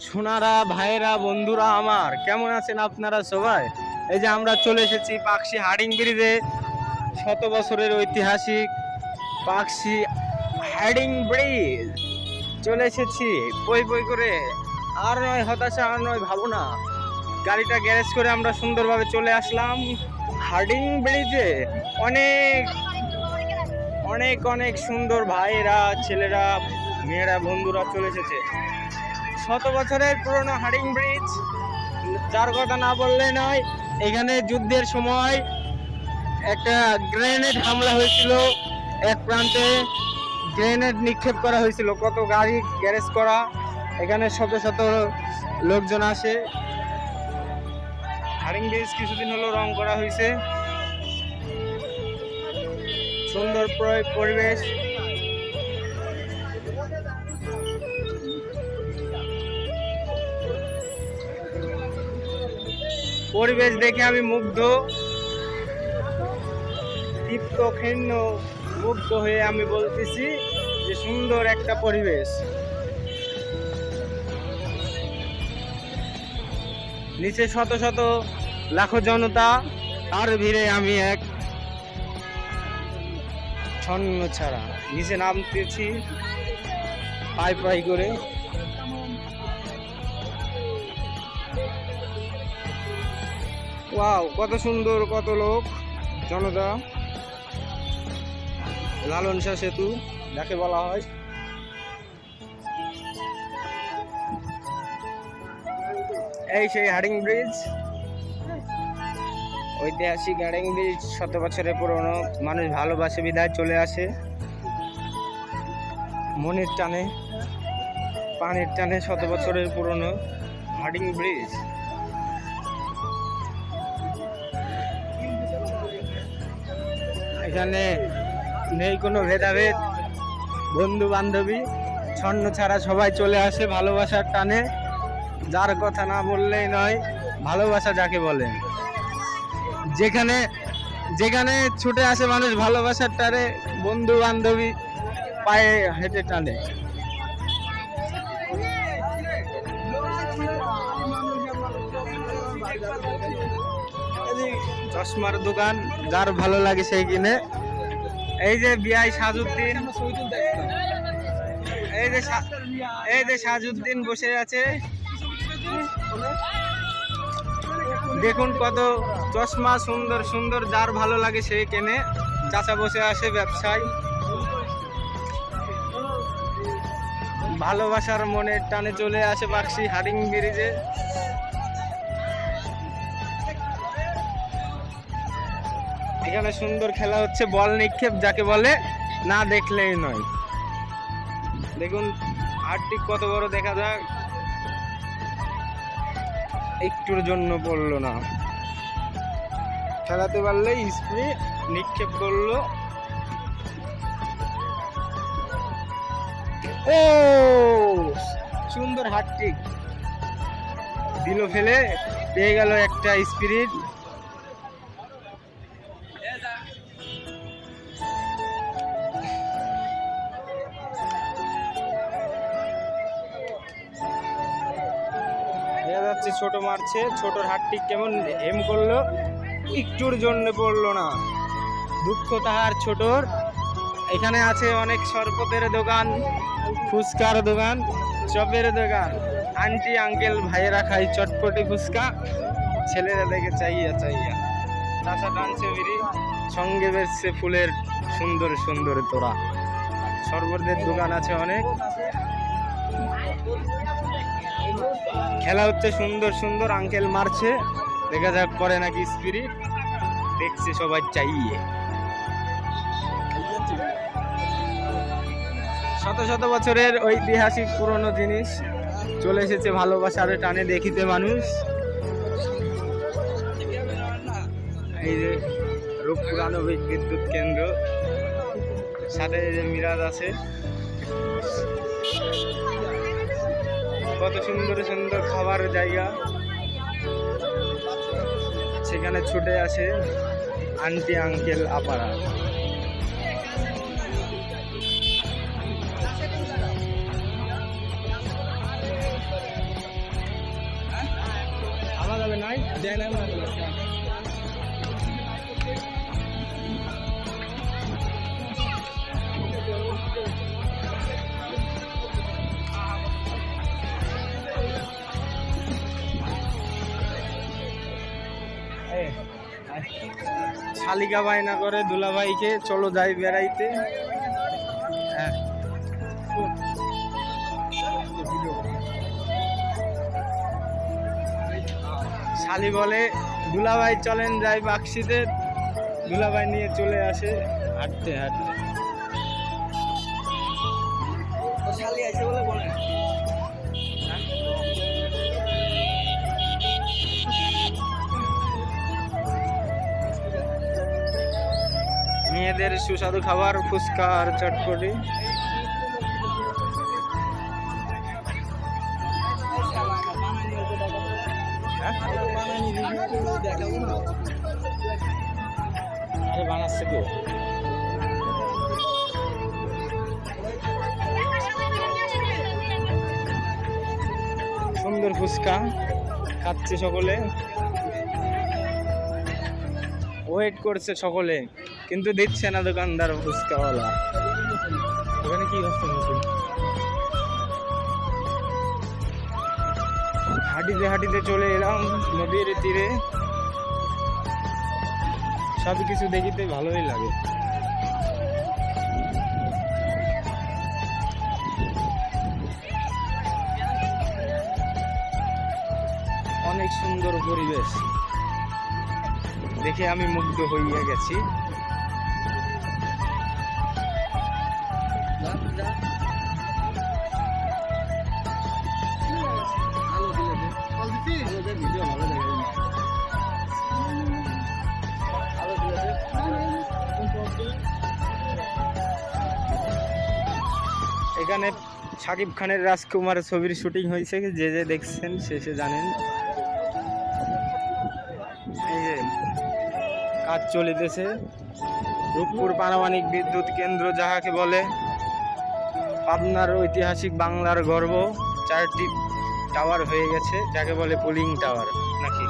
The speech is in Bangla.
সোনারা, ভাইয়েরা, বন্ধুরা আমার, কেমন আছেন আপনারা সবাই? এই যে আমরা চলে এসেছি পাকশি হাডিং ব্রিজে, শত বছরের ঐতিহাসিক পাকশি হাডিং ব্রিজ। চলে এসেছি, বই বই করে। আর নয় হতাশা, আর নয় ভাবনা। গাড়িটা গ্যারেজ করে আমরা সুন্দরভাবে চলে আসলাম হার্ডিং ব্রিজে। অনেক অনেক অনেক সুন্দর ভাইয়েরা, ছেলেরা, মেয়েরা, বন্ধুরা চলে এসেছে। শত বছরের পুরনো হার্ডিং ব্রিজ। যার কথা না বললে নয়, এখানে যুদ্ধের সময় একটা গ্রেনেড হামলা হয়েছিল। এক প্রান্তে গ্রেনেড নিক্ষেপ করা হয়েছিল, কত গাড়ি গ্যারেজ করা, এখানে শত শত লোকজন আসে। হারিং ব্রিজ কিছুদিন হলো রং করা হয়েছে। সুন্দর পরিবেশ। পরিবেশ দেখে আমি মুগ্ধ। তৃপ্ত ক্ষীণ মুগ্ধ হয়ে আমি বলতেছি যে সুন্দর একটা পরিবেশ। নিচে শত শত লাখো জনতা, তার ভিড়ে আমি এক ছন্ন ছাড়া। নিচে নামতেছি পাই পাই করে। ওয়াও কত সুন্দর, কত লোক। জনতা। লালন শাহ সেতু, যাকে বলা হয়। এই সেই হাডিং ব্রিজ। ঐতিহাসিক হাডিং ব্রিজ শত বছরের পুরনো, মানুষ ভালোবাসে, বিদায় চলে আসে। মনের টানে পানির টানে শত বছরের পুরনো হাডিং ব্রিজ। এখানে নেই কোনো ভেদাভেদ। বন্ধু বান্ধবী ছন্ন ছাড়া সবাই চলে আসে ভালোবাসার টানে। যার কথা না বললেই নয়, ভালোবাসা যাকে বলে। যেখানে যেখানে ছুটে আসে মানুষ ভালোবাসার টানে বন্ধু বান্ধবী পায়ে হেঁটে টানে। চশমার দোকান, যার ভালো লাগে সেই কিনে। এই যে বিআই সাজুদ্দিন। এই যে এই যে সাজুদ্দিন বসে আছে। দেখুন কত চশমা সুন্দর সুন্দর, যার ভালো লাগে সে কেনে। চাচা বসে আসে ব্যবসায়। ভালোবাসার মনের টানে চলে আসে বাক্সি হারিং ব্রিজে। এখানে সুন্দর খেলা হচ্ছে, বল নিক্ষেপ যাকে বলে, না দেখলেই নয়। দেখুন হাটটি কত বড় দেখা যাক। একটুর জন্য পড়ল না। খেলাতে পারলেই স্প্রে নিক্ষেপ করল। ও, সুন্দর হাটটিক দিল ফেলে, পেয়ে গেল একটা স্পিরিট। যাচ্ছে ছোট মারছে, ছোটর হাতটি কেমন হেম করল, একটুর জন্য পড়ল না। দুঃখ তাহার ছোটর। এখানে আছে অনেক শরবতের দোকান, ফুচকার দোকান, চপের দোকান। আন্টি, আঙ্কেল, ভাইয়েরা খাই চটপটি ফুচকা, ছেলেরা দেখে চাইয়া চাইয়া। চাষা টানছে বিড়ি, সঙ্গে বেসছে ফুলের সুন্দর সুন্দর তোরা শরবতের দোকান আছে অনেক। খেলা হচ্ছে সুন্দর সুন্দর। আঙ্কেল মারছে। দেখা যাক করে নাকি স্পিরিট দেখছে সবাই চাইয়ে। শত শত বছরের ঐতিহাসিক পুরনো জিনিস। চলে এসেছে ভালোবাসার টানে দেখিতে মানুষ। এই যে রূপপুর বিদ্যুৎ কেন্দ্র। সাথে যে মিরাজ আছে। কত সুন্দর সুন্দর খাবার জায়গা। সেখানে ছুটে আসে আন্টি আঙ্কেল আপারা। আলাদা নাই? শালিকা বায়না করে দুলাভাইকে, চলো যাই বেড়াইতে। হ্যাঁ। শালি বলে, দুলাভাই, চলেন যাই বাক্সিতে। দুলাভাই নিয়ে চলে আসে, হাঁটতে হাঁটতে। মেয়েদের সুস্বাদু খাবার ফুচকা আর চটপটি। সুন্দর ফুচকা খাচ্ছে সকলে। ওয়েট করছে সকলে। কিন্তু দিচ্ছে না দোকানদার ফুচকাওয়ালা। ওখানে কি হচ্ছে নতুন? হাঁটিতে হাঁটিতে চলে এলাম নদীর তীরে। সব কিছু দেখিতে ভালোই লাগে। অনেক সুন্দর পরিবেশ। দেখে আমি মুগ্ধ হইয়া গেছি। এখানে সাকিব খানের রাজকুমার ছবির শুটিং হয়েছে। যে যে দেখছেন শেষে জানেন। এই যে কাজ চলিতেছে। রূপপুর পারমাণবিক বিদ্যুৎ কেন্দ্র যাহাকে বলে পাবনার ঐতিহাসিক বাংলার গর্ব চারটি টাওয়ার হয়ে গেছে যাকে বলে পুলিং টাওয়ার নাকি?